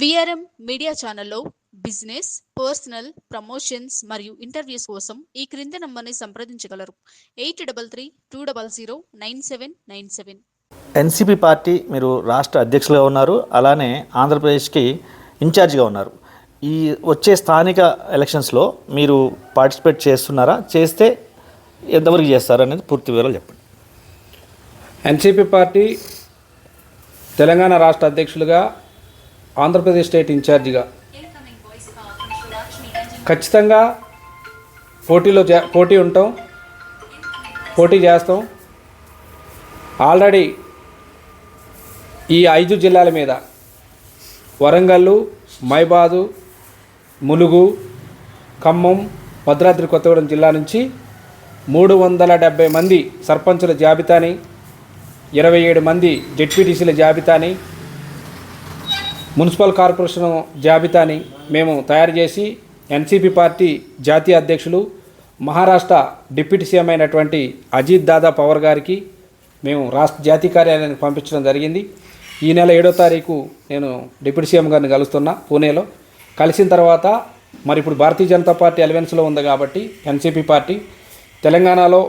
VRM media ఛానల్లో business personal promotions మరియు interviews కోసం ఈ క్రింది నంబర్ని సంప్రదించగలరు. Eight double three two double zero nine seven nine seven. NCP party మీరు రాష్ట్ర అధ్యక్షులుగా ఉన్నారు అలానే ఆంధ్రప్రదేశ్కి ఇన్ఛార్జిగా ఉన్నారు. ఈ వచ్చే స్థానిక ఎలక్షన్స్లో మీరు పార్టిసిపేట్ చేస్తున్నారా? చేస్తే ఎంతవరకు చేస్తారు అనేది పూర్తి వివరాలు చెప్పండి. ఎన్సీపీ పార్టీ తెలంగాణ రాష్ట్ర అధ్యక్షులుగా ఆంధ్రప్రదేశ్ స్టేట్ ఇన్ఛార్జిగా. ఖచ్చితంగా పోటీలో జా పోటీ ఉంటాం. పోటీ చేస్తాం. ఆల్రెడీ ఈ ఐదు జిల్లాల మీద వరంగల్లు మైబాదు ములుగు ఖమ్మం భద్రాద్రి కొత్తగూడెం జిల్లా నుంచి మూడు వందల డెబ్బై మంది సర్పంచుల జాబితాని ఇరవై ఏడు మంది జెడ్పీటీసీల జాబితాని మున్సిపల్ కార్పొరేషన్ జాబితాని మేము తయారు చేసి ఎన్సీపీ పార్టీ జాతీయ అధ్యక్షులు మహారాష్ట్ర డిప్యూటీ సీఎం అయినటువంటి అజిత్ దాదా పవర్ గారికి మేము రాష్ట్ర జాతీయ కార్యాలయానికి పంపించడం జరిగింది. ఈ నెల ఏడో తారీఖు నేను డిప్యూటీ సీఎం గారిని కలుస్తున్నా పూణేలో. కలిసిన తర్వాత మరి ఇప్పుడు భారతీయ జనతా పార్టీ అలవెన్స్లో ఉంది కాబట్టి ఎన్సీపీ పార్టీ. తెలంగాణలో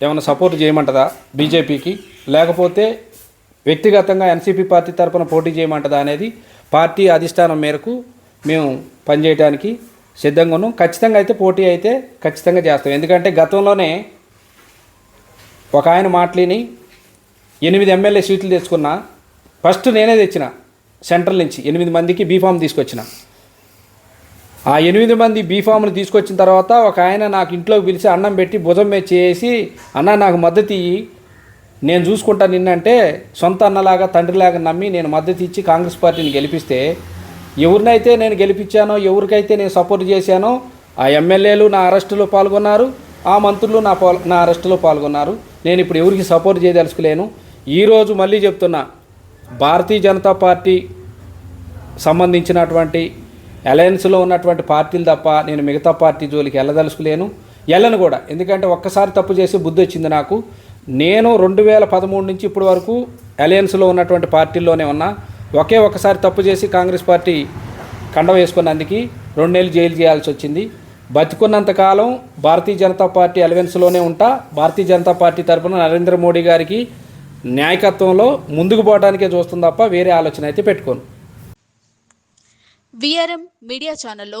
ఏమైనా సపోర్ట్ చేయమంటదా బీజేపీకి? లేకపోతే వ్యక్తిగతంగా ఎన్సీపీ పార్టీ తరపున పోటీ చేయమంటదా అనేది పార్టీ అధిష్టానం మేరకు మేము పనిచేయడానికి సిద్ధంగా ఉన్నాం ఖచ్చితంగా అయితే పోటీ అయితే ఖచ్చితంగా చేస్తాం. ఎందుకంటే గతంలోనే ఒక ఆయన మాటలిని ఎనిమిది ఎమ్మెల్యే సీట్లు తెచ్చుకున్నా ఫస్ట్ నేనే తెచ్చిన సెంట్రల్ నుంచి ఎనిమిది మందికి బీఫామ్ తీసుకొచ్చిన. ఆ ఎనిమిది మంది బీఫామ్లు తీసుకొచ్చిన తర్వాత ఒక ఆయన నాకు ఇంట్లోకి పిలిచి అన్నం పెట్టి భుజం మీద చేసి అన్న నాకు మద్దతు ఇయ్యి నేను చూసుకుంటా నిన్నంటే సొంత అన్నలాగా తండ్రిలాగా నమ్మి నేను మద్దతు ఇచ్చి కాంగ్రెస్ పార్టీని గెలిపిస్తే ఎవరినైతే నేను గెలిపించానో ఎవరికైతే నేను సపోర్ట్ చేశానో ఆ ఎమ్మెల్యేలు నా అరెస్టులో పాల్గొన్నారు ఆ మంత్రులు నా పాల్ నా అరెస్టులో పాల్గొన్నారు. నేను ఇప్పుడు ఎవరికి సపోర్ట్ చేయదలుచుకోలేను. ఈరోజు మళ్ళీ చెప్తున్నా భారతీయ జనతా పార్టీ సంబంధించినటువంటి అలయన్స్లో ఉన్నటువంటి పార్టీలు తప్ప నేను మిగతా పార్టీ జోలికి వెళ్ళదలుచుకోలేను. వెళ్ళను కూడా. ఎందుకంటే ఒక్కసారి తప్పు చేసి బుద్ధి వచ్చింది నాకు. నేను రెండు వేల పదమూడు నుంచి ఇప్పటి వరకు అలయన్స్లో ఉన్నటువంటి పార్టీల్లోనే ఉన్నా. ఒకే ఒక్కసారి తప్పు చేసి కాంగ్రెస్ పార్టీ కండ వేసుకున్నందుకు రెండేళ్ళు జైలు చేయాల్సి వచ్చింది. బతికున్నంతకాలం భారతీయ జనతా పార్టీ అలవెన్స్లోనే ఉంటా. భారతీయ జనతా పార్టీ తరఫున నరేంద్ర మోడీ గారికి నాయకత్వంలో ముందుకు పోవడానికే చూస్తుంది తప్ప వేరే ఆలోచన అయితే పెట్టుకోను. విఆర్ఎం మీడియా ఛానల్లో